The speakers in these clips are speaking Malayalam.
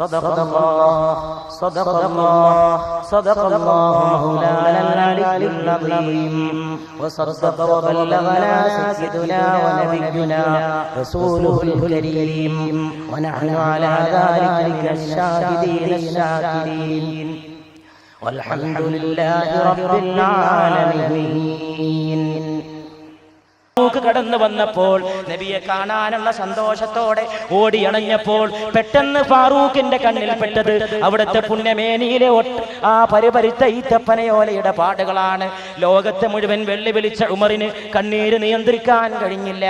صدق الله صدق الله صدق الله مولانا العلي العظيم. وصدق وبلغنا سيدنا ونبينا رسوله الكريم. ونحن على ذلك الشاهدين الشاكرين. والحمد لله رب العالمين. കടന്നു വന്നപ്പോൾ നബിയെ കാണാനുള്ള സന്തോഷത്തോടെ ഓടിയണഞ്ഞപ്പോൾ പെട്ടെന്ന് ഫാറൂഖിന്റെ കണ്ണിൽ പെട്ടത് അവിടുത്തെ പുണ്യമേനിയിലെ ആ പരിപരിത്ത ഈത്തപ്പനയോലയുടെ പാടുകളാണ്. ലോകത്തെ മുഴുവൻ വെല്ലുവിളിച്ച ഉമറിന് കണ്ണീര് നിയന്ത്രിക്കാൻ കഴിഞ്ഞില്ല.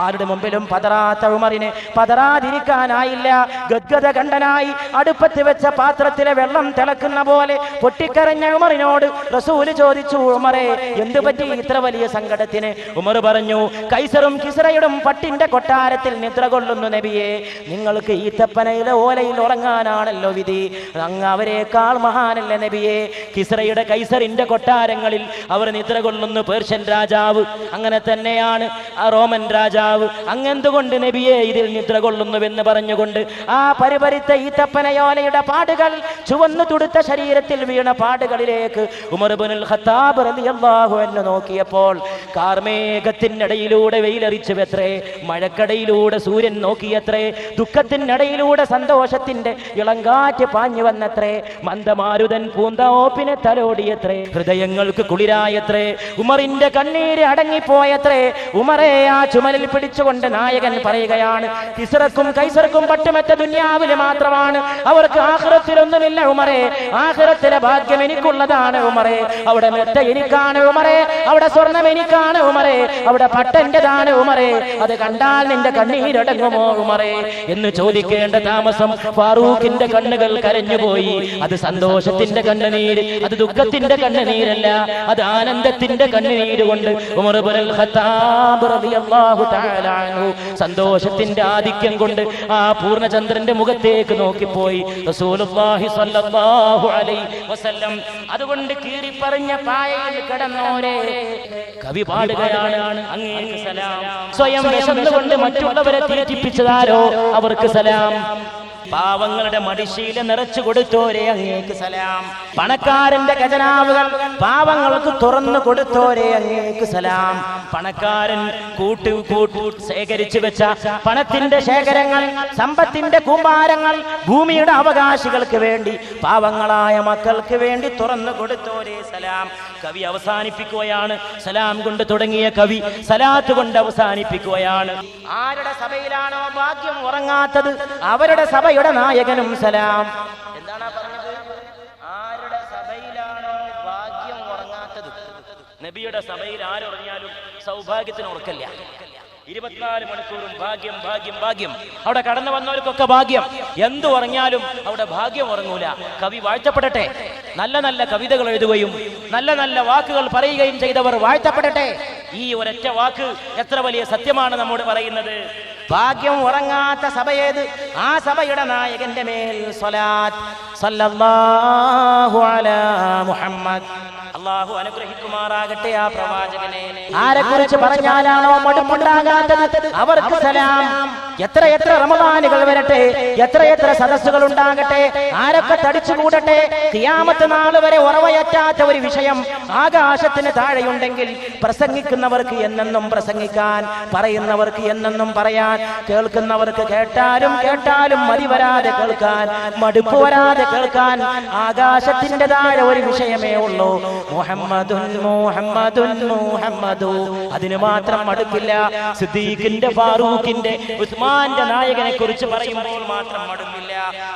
ആരുടെ മുമ്പിലും പതറാത്ത ഉമറിന് പതറാതിരിക്കാനായില്ല. ഗദ്ഗത കണ്ടനായി അടുപ്പത്ത് വെച്ച പാത്രത്തിലെ വെള്ളം തിളക്കുന്ന പോലെ പൊട്ടിക്കരഞ്ഞ ഉമറിനോട് റസൂൽ ചോദിച്ചു ഉമറെ എന്തുപറ്റി ഇത്ര വലിയ സങ്കടത്തിന്? ഉമർ പറഞ്ഞു കൈസറും കിസറയുടെ പട്ടിന്റെ കൊട്ടാരത്തിൽ നിദ്ര കൊള്ളുന്നു നബിയെ. നിങ്ങൾക്ക് ഈത്തപ്പനയിലെ ഓലയിൽ ഉറങ്ങാനാണല്ലോ വിധി. അങ്ങ് അവരെക്കാൾ മഹാനല്ല നബിയെ. കിസറയുടെ കൈസറിന്റെ കൊട്ടാരങ്ങളിൽ അവർ നിദ്ര കൊള്ളുന്നു പേർഷ്യൻ രാജാവ്. അങ്ങനെ തന്നെയാണ് റോമൻ രാജാവ്. അങ്ങെന്തുകൊണ്ട് നബിയെ ഇതിൽ നിദ്ര കൊള്ളുന്നുവെന്ന് പറഞ്ഞുകൊണ്ട് ആ പരിപരിത്ത ഈത്തപ്പനയോലയുടെ പാടുകൾ ചുവന്നു തുടുത്ത ശരീരത്തിൽ വീണ പാടുകളിലേക്ക് ഉമർബുൽ ഖത്താബ് റളിയല്ലാഹു അൻഹു നോക്കിയപ്പോൾ കാർമേഘത്തിനിടയിലൂടെ വെയിലറിച്ചു എത്രേ മഴക്കടയിലൂടെ സൂര്യൻ നോക്കിയത്രേ? ദുഃഖത്തിനിടയിലൂടെ സന്തോഷത്തിന്റെ ഇളങ്കാറ്റ് പാഞ്ഞു വന്നത്രേ? മന്ദമാരുതൻ പൂന്തോപ്പിനെ തലോടിയത്രേ? ഹൃദയങ്ങൾക്ക് കുളിരായത്രേ? ഉമറിന്റെ കണ്ണീര് അടങ്ങിപ്പോയത്രേ? ഉമറെ ആ ചുമലിൽ പിടിച്ചുകൊണ്ട് നായകൻ പറയുകയാണ് കിസറക്കും കൈസറക്കും പട്ടുമെത്ത ദുന്യാവിൽ മാത്രമാണ്. അവർക്ക് ആഹ്റത്തിലൊന്നുമില്ല ഉമറെ. ആഹ്റത്തിലെ ഭാഗ്യം എനിക്കുള്ളതാണ് ഉമറെ. അവിടെ മെത്ത എനിക്കാണ് ഉമറെ. അവിടെ സ്വർണം എനിക്കാണ് ഉമറെ. അവിടെ പട്ടന്റെതാണ് ഉമറേ. അത് കണ്ടാൽ നിന്റെ കണ്ണീരടങ്ങുമോ ഉമറേ? എന്ന് ചോദിക്കേണ്ട താമസം ഫാറൂഖിന്റെ കണ്ണുകൾ കരഞ്ഞുപോയി. അത് സന്തോഷത്തിന്റെ കണ്ണുനീര് അത് ദുഃഖത്തിന്റെ കണ്ണുനീരല്ല അത് ആനന്ദത്തിന്റെ കണ്ണുനീര് കൊണ്ട് സന്തോഷത്തിന്റെ ആധിക്യം കൊണ്ട് ആ പൂർണചന്ദ്രന്റെ മുഖത്തേക്ക് നോക്കിപ്പോയി. അതുകൊണ്ട് കീറി പറഞ്ഞ പായയിൽ കിടന്നോരെ. കവി പാടുകയാണ് സലാം സ്വയം വിശന്നുകൊണ്ട് മറ്റുള്ളവരെ തീറ്റിപ്പിച്ചതാരോ? അവർക്ക് സലാം. പാവങ്ങളുടെ മടിശീല നിറച്ചു കൊടുത്തോരെ അങ്ങേക്ക് സലാം. പണക്കാരന്റെ ഖജനാവുകൾ പാവങ്ങൾക്ക് തുറന്നു കൊടുത്തോരെ അങ്ങേക്ക് സലാം. പണക്കാരൻ കൂട്ടു കൂട്ടു ശേഖരിച്ചു വെച്ച പണത്തിന്റെ ശേഖരങ്ങൾ സമ്പത്തിന്റെ കൂമ്പാരങ്ങൾ ഭൂമിയുടെ അവകാശികൾക്ക് വേണ്ടി പാവങ്ങളായ മക്കൾക്ക് വേണ്ടി തുറന്നു കൊടുത്തോരെ സലാം. കവി അവസാനിപ്പിക്കുകയാണ്. സലാം കൊണ്ട് തുടങ്ങിയ കവി സലാത്ത് കൊണ്ട് അവസാനിപ്പിക്കുകയാണ്. ആരുടെ സഭയിലാണോ ഭാഗ്യം ഉറങ്ങാത്തത്? അവരുടെ സഭയുടെ നായകനും സലാം. എന്താണ് പറഞ്ഞത്? ആരുടെ സഭയിലാണോ ഭാഗ്യം ഉറങ്ങാത്തത്? നബിയുടെ സഭയിൽ ആരുറങ്ങിയാലും സൗഭാഗ്യത്തിന് ഉറക്കല്ല ഇരുപത്തിനാല് മണിക്കൂറും ഭാഗ്യം ഭാഗ്യം ഭാഗ്യം. അവിടെ കടന്നു വന്നവർക്കൊക്കെ ഭാഗ്യം. എന്തു ഉറങ്ങിയാലും അവിടെ ഭാഗ്യം ഉറങ്ങൂല. കവി വാഴ്ത്തപ്പെടട്ടെ. നല്ല നല്ല കവിതകൾ എഴുതുകയും നല്ല നല്ല വാക്കുകൾ പറയുകയും ചെയ്തവർ വാഴ്ത്തപ്പെടട്ടെ. ഈ ഒരൊറ്റ വാക്ക് എത്ര വലിയ സത്യമാണ് നമ്മോട് പറയുന്നത്? ഭാഗ്യം ഉറങ്ങാത്ത സഭയേത്? ആ സഭയുടെ നായകന്റെ മേൽ സ്വലാത്ത്. സല്ലല്ലാഹു അലാ മുഹമ്മദ്. അള്ളാഹു അനുഗ്രഹിക്കുമാറാകട്ടെ ആ പ്രവാചകനെ. ആരെക്കുറിച്ച് പറഞ്ഞാലാണോ മടുപ്പുണ്ടാകാത്തത്? അവർക്ക് സലാം. എത്ര എത്ര റമദാനുകൾ വരട്ടെ എത്ര എത്ര സദസ്സുകൾ ഉണ്ടാകട്ടെ ആരൊക്കെ തടിച്ചു കൂടട്ടെ കിയാമത്ത് നാൾ വരെ ഉറവയറ്റാത്ത ഒരു വിഷയം ആകാശത്തിന് താഴെയുണ്ടെങ്കിൽ പ്രസംഗിക്കുന്നവർക്ക് എന്നെന്നും പ്രസംഗിക്കാൻ പറയുന്നവർക്ക് എന്നെന്നും പറയാൻ കേൾക്കുന്നവർക്ക് കേട്ടാലും കേട്ടാലും മതി വരാതെ കേൾക്കാൻ മടുപ്പ് വരാതെ കേൾക്കാൻ ആകാശത്തിന്റെ താഴെ ഒരു വിഷയമേ ഉള്ളൂ. മുഹമ്മദുൻ മുഹമ്മദുൻ മുഹമ്മദു. അതിന് മാത്രം മടുപ്പില്ല. സിദ്ദീഖിന്റെ ഫാറൂഖിന്റെ ഉസ്മാന്റെ നായകനെ കുറിച്ച് പറയുമ്പോൾ മാത്രം മടുപ്പില്ല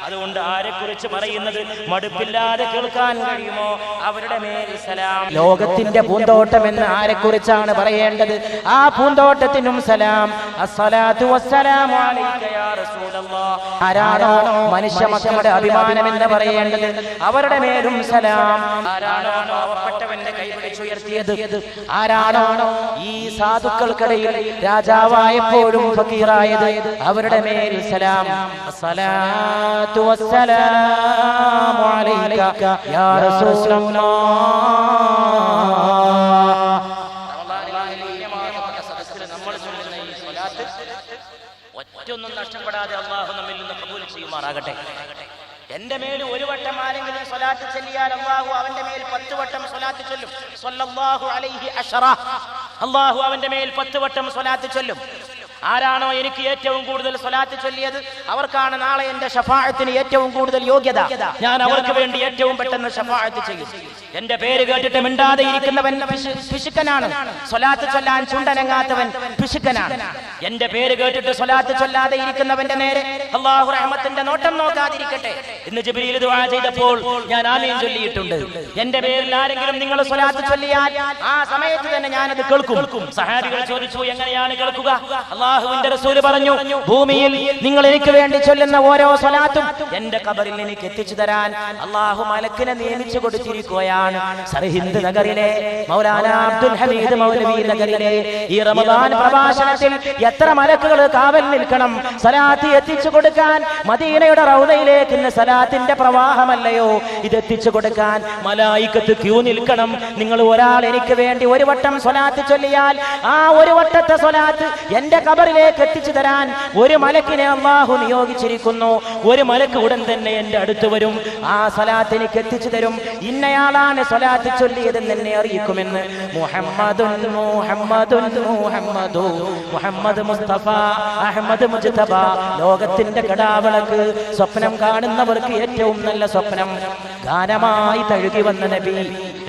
അതുകൊണ്ട് ആരെ കുറിച്ച് പറയുന്നത് മടുപ്പില്ലാതെ കേൾക്കാൻ കഴിയുമോ അവരുടെ മേൽ സലാം ലോകത്തിന്റെ പൂന്തോട്ടം എന്ന് ആരെ കുറിച്ചാണ് പറയേണ്ടത് ആ പൂന്തോട്ടത്തിനും സലാം അസ്സലാത്തു വസ്സലാമു അലൈക യാ റസൂലല്ലാഹ് ആരാണോ മനുഷ്യ മക്കളുടെ അഭിമാനം എന്ന് പറയേണ്ടത് അവരുടെ മേലും സലാം ആരാണോ പാവപ്പെട്ടവന്റെ കൈ പിടിച്ചുയർത്തിയത് ആരാണോ ഈ സാധുക്കൾക്കിടയിൽ രാജാവായപ്പോഴും ഫക്കീറായത്? അവരുടെ മേൽ സലാം. അസ്സലാത്തു അലൈക യാ ഒറ്റൊന്നും നഷ്ടപ്പെടാതെ അള്ളാഹു നമ്മിൽ നിന്ന് കബൂൽ ചെയ്യുമാറാകട്ടെ. എന്റെ മേൽ ഒരു വട്ടം ആരെങ്കിലും സ്വലാത്ത് ചെല്ലിയാൽ അള്ളാഹു അവന്റെ മേൽ പത്ത് വട്ടം സ്വലാത്ത് ചൊല്ലും. സ്വല്ലല്ലാഹു അലൈഹി അള്ളാഹു അവന്റെ മേൽ പത്ത് വട്ടം സ്വലാത്ത് ചൊല്ലും. ആരാണോ എനിക്ക് ഏറ്റവും കൂടുതൽ സ്വലാത്ത് ചൊല്ലിയത്? അവർക്കാണ് നാളെ എന്റെ ഷഫാഴത്തിന് ഏറ്റവും കൂടുതൽ യോഗ്യത. ഞാൻ അവർക്ക് വേണ്ടി ഏറ്റവും പെട്ടെന്ന് ഷഫാഴത്ത് ചെയ്യും. എന്റെ പേര് കേട്ടിട്ട് മിണ്ടാതെ ഇരിക്കുന്നവൻ പിശു- പിശുക്കനാണ്. സ്വലാത്ത് ചൊല്ലാൻ ചുണ്ടനങ്ങാത്തവൻ പിശുക്കനാണ്. എന്റെ പേര് കേട്ടിട്ട് സ്വലാത്ത് ചൊല്ലാതെ ഇരിക്കുന്നവന്റെ നേരെ അള്ളാഹു റഹ്മത്തിന്റെ നോട്ടം നോക്കാതിരിക്കട്ടെ. ഇന്ന് ജിബ്രീൽ ദുആ ചെയ്തപ്പോൾ ഞാൻ ആമീൻ ചൊല്ലിയിട്ടുണ്ട്. എന്റെ പേരിൽ ആരെങ്കിലും നിങ്ങൾ സ്വലാത്ത് ചൊല്ലിയാൽ ആ സമയത്ത് തന്നെ ഞാനത് കേൾക്കും. സഹാബികൾ ചോദിച്ചു എങ്ങനെയാണ് കേൾക്കുക? അള്ളാഹുവിന്റെ റസൂൽ പറഞ്ഞു ഭൂമിയിൽ നിങ്ങൾ എനിക്ക് വേണ്ടി ചൊല്ലുന്ന ഓരോ സ്വലാത്തും എന്റെ കബറിൽ എനിക്ക് എത്തിച്ചു തരാൻ അള്ളാഹു മലക്കിനെ നിയമിച്ചു കൊടുത്തിരിക്കുകയാണ്. സർഹിന്ദ് നഗറിലെ മൗലാന അബ്ദുൽ ഹമീദ് മൗലവി നഗറിലെ ഈ റമദാൻ പ്രഭാഷണത്തിൽ എത്ര മലക്കുകൾ കാവൽ നിൽക്കണം സലാത്ത് എത്തിച്ചു കൊടുക്കാൻ മദീനയുടെ റൗദയിലേക്ക് ഇന്ന് സലാത്തിന്റെ പ്രവാഹമല്ലയോ? ഇത് എത്തിച്ചു കൊടുക്കാൻ മലായിക്കത്ത് ക്യൂ നിൽക്കണം. നിങ്ങൾ ഒരാൾ എനിക്ക് വേണ്ടി ഒരു വട്ടം സ്വലാത്ത് ചൊല്ലിയാൽ ആ ഒരു വട്ടത്തെ സ്വലാത്ത് എന്റെ കബറിലേക്ക് എത്തിച്ചു തരാൻ ഒരു മലക്കിനെ അള്ളാഹു നിയോഗിച്ചിരിക്കുന്നു. ഒരു മലക്ക് ഉടൻ തന്നെ എന്റെ അടുത്ത് വരും. ആ സലാത്ത് എനിക്ക് എത്തിച്ചു തരും. ഇന്നയാളാണ് സലാത്ത് ചൊല്ലിയതെന്ന് എന്നെ അറിയിക്കുമെന്ന്. മുഹമ്മദുൻ മുഹമ്മദുൻ മുഹമ്മദു. മുസ്തഫ മുജതബ. ലോകത്തിന്റെ കടാവിളക്ക്. സ്വപ്നം കാണുന്നവർക്ക് ഏറ്റവും നല്ല സ്വപ്നം. ഗാനമായി തഴുകി വന്ന നബി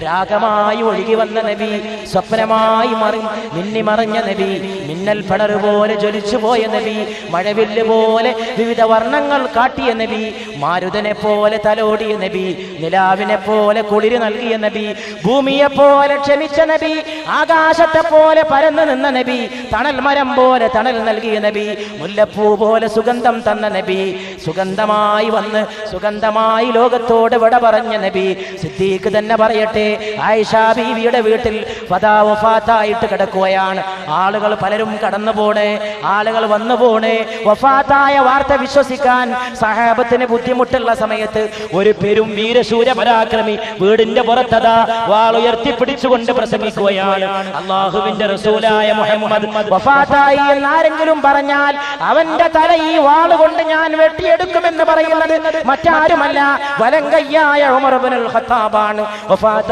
രാഗമായി ഒഴുകി വന്ന നബി സ്വപ്നമായി മറി മിന്നി മറഞ്ഞ നബി മിന്നൽ പടർ പോലെ ജ്വലിച്ചു പോയ നബി മഴവില്ല് പോലെ വിവിധ വർണങ്ങൾ കാട്ടിയ നബി മാരുതനെ പോലെ തലോടിയ നബി നിലാവിനെ പോലെ കുളിര് നൽകിയ നബി ഭൂമിയെ പോലെ ക്ഷമിച്ച നബി ആകാശത്തെ പോലെ പരന്നു നിന്ന നബി തണൽ മരം പോലെ തണൽ നൽകിയ നബി മുല്ലപ്പൂ പോലെ സുഗന്ധം തന്ന നബി സുഗന്ധമായി വന്ന് സുഗന്ധമായി ലോകത്തോട് വിട പറഞ്ഞ നബി സിദ്ദീഖ് തന്നെ പറയട്ടെ ആയിഷ ബീവിയുടെ വീട്ടിൽ ഫതാ വഫാത്തായിട്ട് കിടക്കുകയാണ്. ആളുകൾ പലരും കടന്നു പോണേ ആളുകൾ വന്നു പോണേ. വഫാത്തായ വാർത്ത വിശ്വസിക്കാൻ സഹാബത്തിന് ബുദ്ധിമുട്ടുള്ള സമയത്ത് ഒരു പെരും വീരശൂര പരാക്രമി വീടിന്റെ പുറത്തതാ വാൾ ഉയർത്തിപ്പിടിച്ചുകൊണ്ട് പ്രസംഗിക്കുകയാണ്. അള്ളാഹുവിന്റെ റസൂലായ മുഹമ്മദ് വഫാത്തായി എന്നാരെങ്കിലും പറഞ്ഞാൽ അവന്റെ തല ഈ വാളുകൊണ്ട് ഞാൻ വെട്ടിയെടുക്കുമെന്ന് പറയുന്നത് മറ്റാരുമല്ല. വലങ്കയ്യായ ഉമർബിനുൽ ഖത്താബാണ്.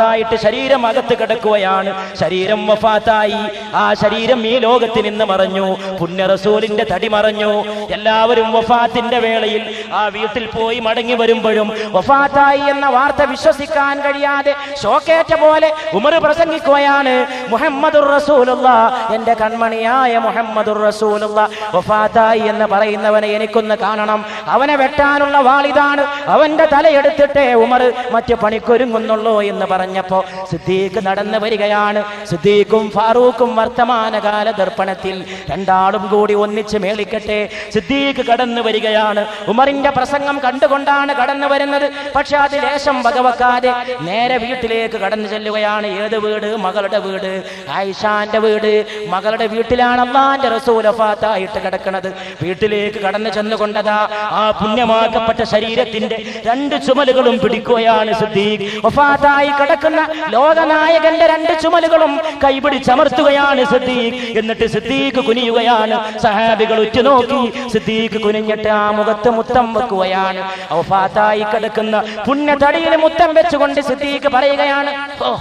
വഫാത്തായിട്ട് ശരീരം അകത്ത് കിടക്കുകയാണ്. ശരീരം വഫാത്തായി. ആ ശരീരം ഈ ലോകത്ത് നിന്ന് മറഞ്ഞു. പുണ്യ റസൂലിന്റെ തടി മറഞ്ഞു. എല്ലാവരും വഫാത്തിന്റെ വേളയിൽ ആ വീട്ടിൽ പോയി മടങ്ങി വരുമ്പോഴും വഫാത്തായി എന്ന വാർത്ത വിശ്വസിക്കാൻ കഴിയാതെ ഷോക്കേറ്റ പോലെ ഉമർ പ്രസംഗിക്കുകയാണ്. മുഹമ്മദുർ റസൂലുള്ള. എന്റെ കൺമണിയായ മുഹമ്മദുർ റസൂലുള്ള. വഫാത്തായി എന്ന് പറയുന്നവനെ എനിക്കൊന്ന് കാണണം. അവനെ വെട്ടാനുള്ള വാളിതാണ്. അവന്റെ തലയെടുത്തിട്ടേ ഉമർ മറ്റു പണിക്കൊരുങ്ങുന്നുള്ളൂ എന്ന് പറഞ്ഞപ്പോ സിദ്ദീഖ് നടന്നു വരികയാണ്. സിദ്ദീഖും ഫാറൂഖും വർത്തമാനകാല ദർപ്പണത്തിൽ രണ്ടാളും കൂടി ഒന്നിച്ച് മേളിക്കട്ടെ. സിദ്ദീഖ് കടന്നു വരികയാണ്. ഉമറിന്റെ പ്രസംഗം കണ്ടുകൊണ്ടാണ് കടന്നു വരുന്നത്. പക്ഷെ അത് ലേശം വകവെക്കാതെ നേരെ വീട്ടിലേക്ക് കടന്നു ചെല്ലുകയാണ്. ഏത് വീട്? മകളുടെ വീട്. ആയിഷാന്റെ വീട്. മകളുടെ വീട്ടിലാണ് അള്ളാന്റെ റസൂലഫാത്തായിട്ട് കിടക്കുന്നത്. വീട്ടിലേക്ക് കടന്നു ചെന്നുകൊണ്ടതാ ആ പുണ്യമാക്കപ്പെട്ട ശരീരത്തിന്റെ രണ്ട് ചുമലുകളും പിടിക്കുകയാണ് സിദ്ദീഖ്. വഫാത്തായി കിടക്കുന്ന ലോകനായകന്റെ രണ്ട് ചുമലുകളും കൈപിടിച്ചമർത്തുകയാണ് സിദ്ദീഖ്. എന്നിട്ട് സിദ്ദീഖ് കുനിയുകയാണ്. സഹാബികൾ ഉറ്റുനോക്കി. സിദ്ദീഖ് കുനിഞ്ഞിട്ട് ആ മുഖത്ത് മുത്തം വെക്കുകയാണ്. ഔഫാത്തായി കിടക്കുന്ന പുണ്യതടിയിൽ മുത്തം വെച്ചുകൊണ്ട് സിദ്ദീഖ് പറയുകയാണ് ഓ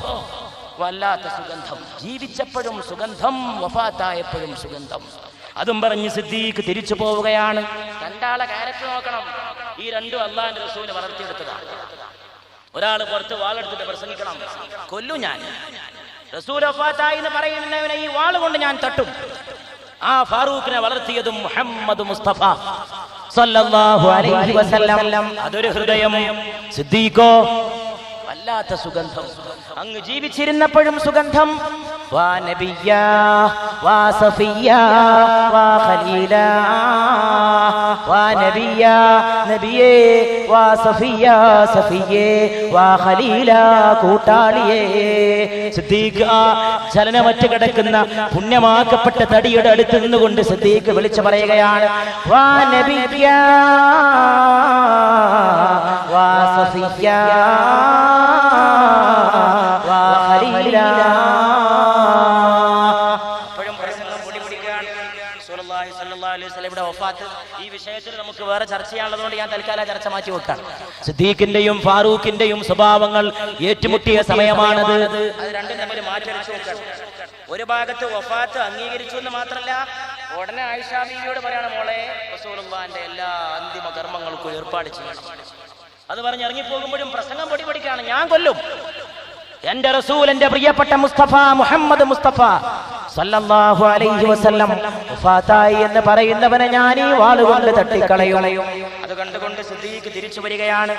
വല്ലാത്ത സുഗന്ധം. ജീവിച്ചപ്പോഴും സുഗന്ധം വഫാത്തായപ്പോഴും സുഗന്ധം. അതും പറഞ്ഞ് സിദ്ദീഖ് തിരിച്ചു പോവുകയാണ്. രണ്ടാളെ കാരറ്റ് നോക്കണം. ഈ രണ്ടും അള്ളാന്റെ റസൂൽ വളർത്തിയെടുത്തതാണ്. ഒരാൾ പുറത്ത് വാളെടുത്തിട്ട് പ്രസംഗിക്കണം. കൊല്ലു ഞാൻ. റസൂൽ എന്ന് പറയുന്നവനെ ഈ വാൾ കൊണ്ട് ഞാൻ തട്ടും. ആ ഫാറൂഖിനെ വളർത്തിയതും മുഹമ്മദ് മുസ്തഫ സല്ലല്ലാഹു അലൈഹി വസല്ലം. അതൊരു ഹൃദയം. സിദ്ദീഖോ വല്ലാത്ത സുഗന്ധം. അങ്ങ് ജീവിച്ചിരുന്നപ്പോഴും സുഗന്ധം. വാ وصفيا വാ ونبيا നബിയ വാ സഫിയ സഫിയേ വാ ഖലീല കൂട്ടാളിയേ. സിദ്ദീഖ് ചലനമറ്റ് കിടക്കുന്ന പുണ്യമാക്കപ്പെട്ട തടിയുടെ അടുത്ത് നിന്നുകൊണ്ട് സിദ്ദീഖ് വിളിച്ചു പറയുകയാണ് വാ വാ വാ വസല്ലമയുടെ വഫാത്ത്. ഈ വിഷയത്തിൽ നമുക്ക് വേറെ ചർച്ച ചെയ്യാനുള്ളതുകൊണ്ട് ഞാൻ തൽക്കാലം ചർച്ച മാറ്റി വെക്കാം. സിദ്ദീഖിന്റെയും ഫാറൂഖിന്റെയും സ്വഭാവങ്ങൾ ഏറ്റുമുട്ടിയ സമയമാണത്. അത് രണ്ടും തമ്മിൽ മാറ്റടിച്ചു ഒരു ഭാഗത്ത് വഫാത്ത് അംഗീകരിച്ചു എന്ന് മാത്രമല്ല ഉടനെ ആയിഷാ ബീവിയോട് പറയാണ് മോളെ റസൂലുള്ളാന്റെ എല്ലാ അന്തിമ കർമ്മങ്ങൾക്കും ഏർപ്പാട് ചെയ്യണം. അത് പറഞ്ഞ് ഇറങ്ങിപ്പോകുമ്പോഴും പ്രസംഗം പൊടി പൊടിക്കാണ് ഞാൻ കൊല്ലും. എന്റെ റസൂൽ എന്റെ പ്രിയപ്പെട്ട മുസ്തഫ മുഹമ്മദ് മുസ്തഫ സല്ലല്ലാഹു അലൈഹി വസല്ലം വഫാത്തായി എന്ന് പറയുന്നവനെ ഞാൻ ഈ വാളുകൊണ്ട് തട്ടിക്കളയും. അത് കണ്ടുകൊണ്ട് സിദ്ദീഖ് തിരിച്ചു വരികയാണ്.